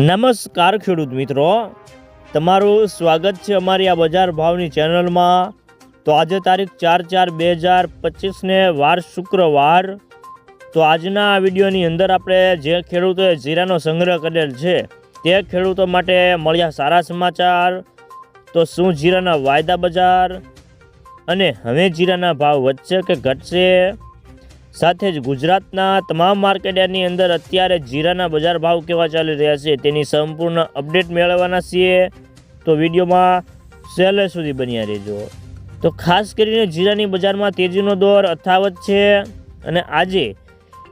નમસ્કાર ખેડૂત મિત્રો. તમારું સ્વાગત છે અમારી આ બજાર ભાવની ચેનલમાં. તો આજે તારીખ ચાર ચાર બે હજાર પચીસને વાર શુક્રવાર. તો આજના વિડીયોની અંદર આપણે જે ખેડૂતોએ જીરાનો સંગ્રહ કરેલ છે, તે ખેડૂતો માટે મળ્યા સારા સમાચાર. તો શું જીરાના વાયદા બજાર? અને હવે જીરાના ભાવ વધશે કે ઘટશે? સાથે જ ગુજરાતના તમામ માર્કેટની અંદર અત્યારે જીરાના બજાર ભાવ કેવા ચાલી રહ્યા છે તેની સંપૂર્ણ અપડેટ મેળવવાના છીએ. તો વિડીયોમાં છેલ્લે સુધી બન્યા રહેજો. તો ખાસ કરીને જીરાની બજારમાં તેજીનો દોર અથાવત છે અને આજે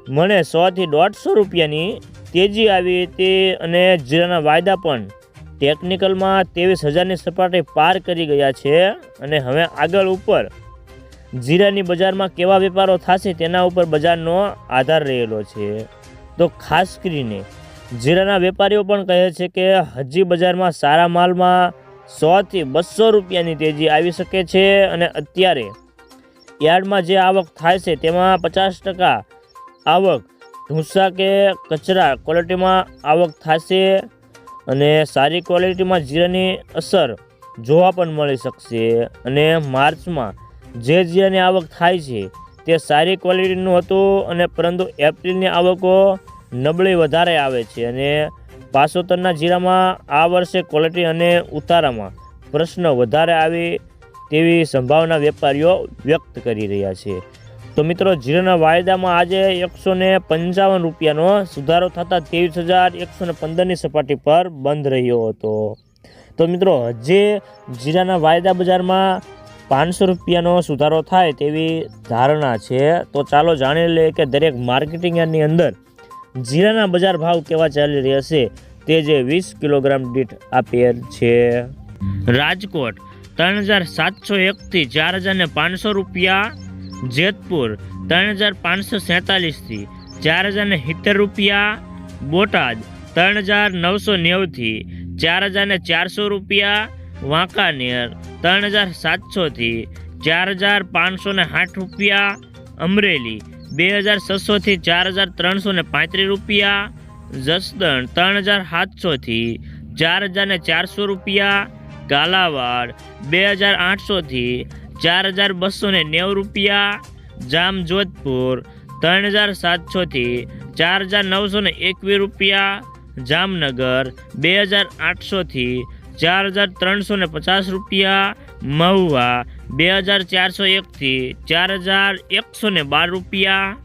મને સોથી દોઢસો રૂપિયાની તેજી આવી હતી અને જીરાના વાયદા પણ ટેકનિકલમાં ત્રેવીસ હજારની સપાટી પાર કરી ગયા છે અને હવે આગળ ઉપર જીરાની બજારમાં કેવા વેપારો થશે તેના ઉપર બજારનો આધાર રહેલો છે. તો ખાસ કરીને જીરાના વેપારીઓ પણ કહે છે કે હજી બજારમાં સારા માલમાં સોથી બસો રૂપિયાની તેજી આવી શકે છે અને અત્યારે યાર્ડમાં જે આવક થાય છે તેમાં પચાસ ટકા આવક ઢૂંસા કે કચરા ક્વોલિટીમાં આવક થશે અને સારી ક્વોલિટીમાં જીરાની અસર જોવા પણ મળી શકશે. અને માર્ચમાં જે જીરાની આવક થાય છે, તે સારી ક્વોલિટીનું હતું અને પરંતુ એપ્રિલની આવકો નબળી વધારે આવે છે અને પાસોતરના જીરામાં આ વર્ષે ક્વોલિટી અને ઉતારામાં પ્રશ્ન વધારે આવી તેવી સંભાવના વેપારીઓ વ્યક્ત કરી રહ્યા છે. તો મિત્રો, જીરાના વાયદામાં આજે એકસો ને પંચાવન રૂપિયાનો સુધારો થતાં ત્રેવીસ હજાર એકસો ને પંદરની સપાટી પર બંધ રહ્યો હતો. તો મિત્રો હજી જીરાના વાયદા બજારમાં પાંચસો રૂપિયાનો સુધારો થાય તેવી ધારણા છે. તો ચાલો જાણી લઈએ કે દરેક માર્કેટિંગ યાર્ડની અંદર જીરાના બજાર ભાવ કેવા ચાલી રહ્યા છે તે જે વીસ કિલોગ્રામ દીઠ આપેલ છે. રાજકોટ ત્રણ હજાર સાતસો એકથી ચાર હજાર ને પાંચસો રૂપિયા. જેતપુર ત્રણ હજાર પાંચસો સેતાલીસથી ચાર હજાર ને સિત્તેર રૂપિયા. બોટાદ ત્રણ હજાર નવસો નેવુંથી ચાર હજાર ને ચારસો રૂપિયા. વાંકાનેર ત્રણ હજાર સાતસોથી ચાર હજાર પાંચસો ને સાઠ રૂપિયા, અમરેલી બે હજાર છસોથી ચાર હજાર ત્રણસો ને પાંત્રીસ રૂપિયા, જસદણ ત્રણ હજાર સાતસોથી ચાર હજાર ને ચારસો રૂપિયા કાલાવાડ બે હજાર આઠસોથી ચાર હજાર બસો ને નેવું રૂપિયા, જામજોધપુર ત્રણ હજાર સાતસોથી ચાર હજાર નવસો ને એકવીસ રૂપિયા, જામનગર બે હજાર આઠસોથી ચાર હજાર ત્રણસો ને પચાસ રૂપિયા મહુવા, બે હજાર ચારસો એકથી ચાર હજાર એકસો ને બાર રૂપિયા